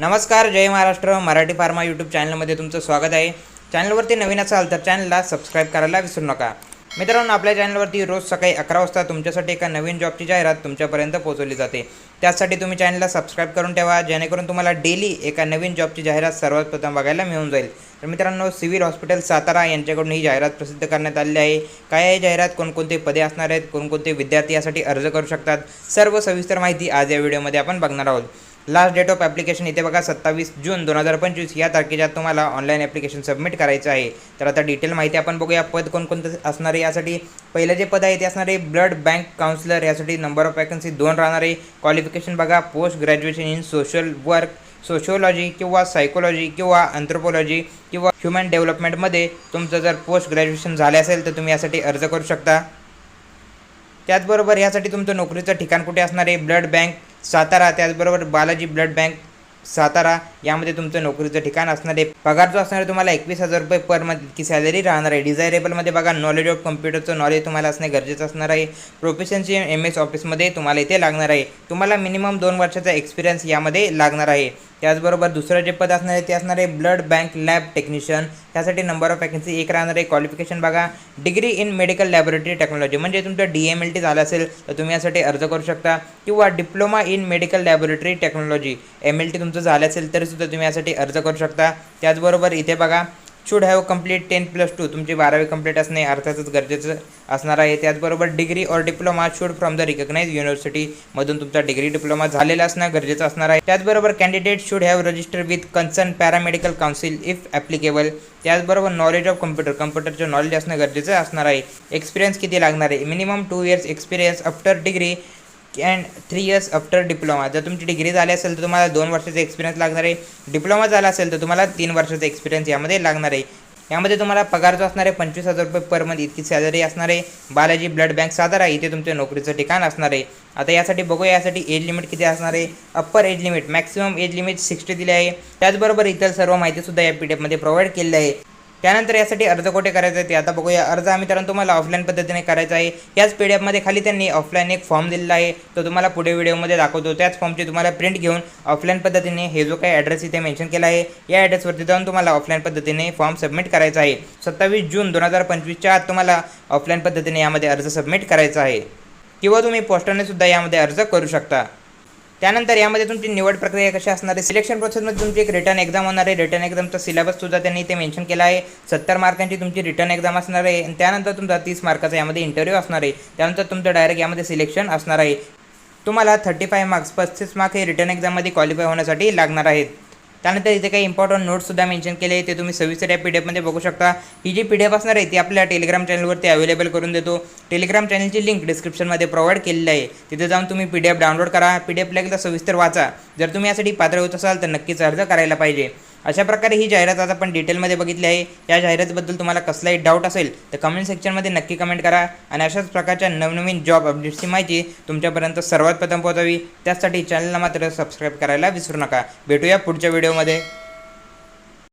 नमस्कार जय Maharashtra. Marathi pharma YouTube चॅनलमध्ये तुमचं स्वागत आहे. चॅनलवरती नवीन असाल तर चॅनलला सबस्क्राईब करायला विसरू नका. मित्रांनो आपल्या चॅनलवरती रोज सकाळी अकरा वाजता तुमच्यासाठी एका नवीन जॉबची जाहिरात तुमच्यापर्यंत पोहोचवली जाते. त्यासाठी तुम्ही चॅनलला सबस्क्राईब करून ठेवा जेणेकरून तुम्हाला डेली एका नवीन जॉबची जाहिरात सर्वात प्रथम बघायला मिळून जाईल. तर मित्रांनो सिव्हिल हॉस्पिटल सातारा यांच्याकडून ही जाहिरात प्रसिद्ध करण्यात आलेली आहे. काय आहे जाहिरात? कोणकोणते पदे असणार आहेत? कोणकोणते विद्यार्थी यासाठी अर्ज करू शकतात? सर्व सविस्तर माहिती आज या व्हिडिओमध्ये आपण बघणार आहोत. लास्ट डेट ऑफ ॲप्लिकेशन इथे बघा सत्तावीस जून दोन हजार पंचवीस. या तारखेच्या तुम्हाला ऑनलाईन ॲप्लिकेशन सबमिट करायचं आहे. तर आता डिटेल माहिती आपण बघूया पद कोणकोणतं असणार आहे यासाठी. पहिलं जे पद आहे ते असणार आहे ब्लड बँक काउन्सिलर यासाठी नंबर ऑफ वॅकन्सी दोन राहणार. आहे क्वालिफिकेशन बघा post graduation in social work sociology किंवा सायकोलॉजी किंवा अँथ्रोपॉलॉजी किंवा ह्युमन डेव्हलपमेंटमध्ये तुमचं जर पोस्ट ग्रॅज्युएशन झाले असेल तर तुम्ही यासाठी अर्ज करू शकता. त्याचबरोबर यासाठी तुमचं नोकरीचं ठिकाण कुठे असणार आहे? ब्लड बँक सातारा त्याचबरोबर बालाजी ब्लड बँक सातारा यामध्ये तुमचं नोकरीचं ठिकाण असणार आहे. पगार जो असणार आहे तुम्हाला एकवीस हजार रुपये पर मंथ इतकी सॅलरी राहणार आहे. डिझायरेबलमध्ये बघा नॉलेज ऑफ कम्प्युटरचं नॉलेज तुम्हाला असणे गरजेचं असणार आहे. प्रोफेशनची एम एस ऑफिसमध्ये तुम्हाला इथे लागणार आहे. तुम्हाला मिनिमम दोन वर्षाचा एक्सपिरियन्स यामध्ये लागणार आहे. त्याचबरोबर दुसरं जे पद असणार आहे ते असणार आहे ब्लड बँक लॅब टेक्निशियन त्यासाठी नंबर ऑफ वॅकन्सी एक राहणार आहे. क्वालिफिकेशन बघा. Degree in medical laboratory technology म्हणजे तुमचं डी एम एल टी झालं असेल तर तुम्ही यासाठी अर्ज करू शकता. किंवा diploma in medical laboratory technology M L T तुमचं झालं असेल तरीसुद्धा तुम्ही यासाठी अर्ज करू शकता. त्याचबरोबर इथे बघा should have complete ten plus two तुमची बारावी कंप्लीट असणे अर्थातच गरजेचं असणार आहे. त्याचबरोबर डिग्री और diploma should from the recognize युनिव्हर्सिटीमधून तुमचा डिग्री डिप्लोमा झालेला असणं गरजेचं असणार आहे. त्याचबरोबर candidate should have register with concern paramedical council if applicable त्याचबरोबर नॉलेज ऑफ कम्प्युटर कम्प्युटरचं नॉलेज असणं गरजेचं असणार आहे. एक्सपिरियन्स किती लागणार आहे? Minimum two years experience after degree and three years after diploma जर तुमची डिग्री झाली असेल तर तुम्हाला दोन वर्षाचा एक्सपिरियन्स लागणार आहे. डिप्लोमा झाला असेल तर तुम्हाला तीन वर्षाचा एक्सपिरियन्स यामध्ये लागणार आहे. यामध्ये तुम्हाला पगार जो असणार आहे पंचवीस हजार रुपये पर मंथ इतकी सॅलरी असणार आहे. बालाजी ब्लड बँक सातारा इथे तुमच्या नोकरीचं ठिकाण असणार आहे. आता यासाठी बघूया यासाठी एज लिमिट किती असणार आहे? Upper age limit maximum age limit sixty दिली आहे. त्याचबरोबर इतर सर्व माहितीसुद्धा या पी डी एफमध्ये प्रोव्हाइड केली आहे. त्यानंतर यासाठी अर्ज कुठे करायचा आहे ते आता बघूया. अर्ज हा मित्रांनो तुम्हाला ऑफलाईन पद्धतीने करायचा आहे. याच पी डी एफमध्ये खाली त्यांनी ऑफलाईन एक फॉर्म दिलेला आहे. तो तुम्हाला पुढे व्हिडिओमध्ये दाखवतो. त्याच फॉर्मची तुम्हाला प्रिंट घेऊन ऑफलाईन पद्धतीने हे जो काही ॲड्रेस इथे मेन्शन केला आहे या ॲड्रेसवरती जाऊन तुम्हाला ऑफलाईन पद्धतीने फॉर्म सबमिट करायचा आहे. सत्तावीस जून दोन हजार पंचवीसच्या आत तुम्हाला ऑफलाईन पद्धतीने यामध्ये अर्ज सबमिट करायचा आहे. किंवा तुम्ही पोस्टाने सुद्धा यामध्ये अर्ज करू शकता. त्यानंतर यामध्ये तुमची निवड प्रक्रिया कशी असणार आहे? सिलेक्शन प्रोसेसमध्ये तुमची एक रिटर्न एक्झाम होणार आहे. रिटर्न एक्झामचा सिलेबस सुद्धा त्यांनी इथे मेन्शन केला आहे. सत्तर मार्कांची तुमची रिटर्न एक्झाम असणार आहे. आणि त्यानंतर तुमचा तीस मार्काचा यामध्ये इंटरव्ह्यू असणार आहे. त्यानंतर तुमचं डायरेक्ट यामध्ये सिलेक्शन असणार आहे. तुम्हाला थर्टी फाय मार्क्स पस्तीस मार्क हे रिटर्न एक्झाममध्ये क्वालिफाय होण्यासाठी लागणार आहेत. त्यानंतर इथे काही इम्पॉर्टंट नोट्ससुद्धा मेन्शन केले आहे ते तुम्ही सविस्तर या पी डी एफमध्ये बघू शकता. ही जी पी डी एफ असणार आहे ती आपल्या टेलिग्राम चॅनलवरती अवेलेबल करून देतो. टेलिग्राम चॅनलची लिंक डिस्क्रिप्शनमध्ये प्रोव्हाइड केलेली आहे. तिथे जाऊन तुम्ही पी डी एफ डाउनलोड करा. पी डी एफला एकदा सविस्तर वाचा. जर तुम्ही यासाठी पात्र होत असाल तर नक्कीच अर्ज करायला पाहिजे. अशा प्रकारे ही जाहिरात आज आपण डिटेलमध्ये बघितली आहे. या जाहिरातीबद्दल तुम्हाला कसलाही डाऊट असेल तर कमेंट सेक्शनमध्ये नक्की कमेंट करा आणि अशाच प्रकारच्या नवनवीन जॉब अपडेट्सची माहिती तुमच्यापर्यंत सर्वात प्रथम पोहोचावी. त्यासाठी चॅनलला मात्र सबस्क्राईब करायला विसरू नका. भेटूया पुढच्या व्हिडिओमध्ये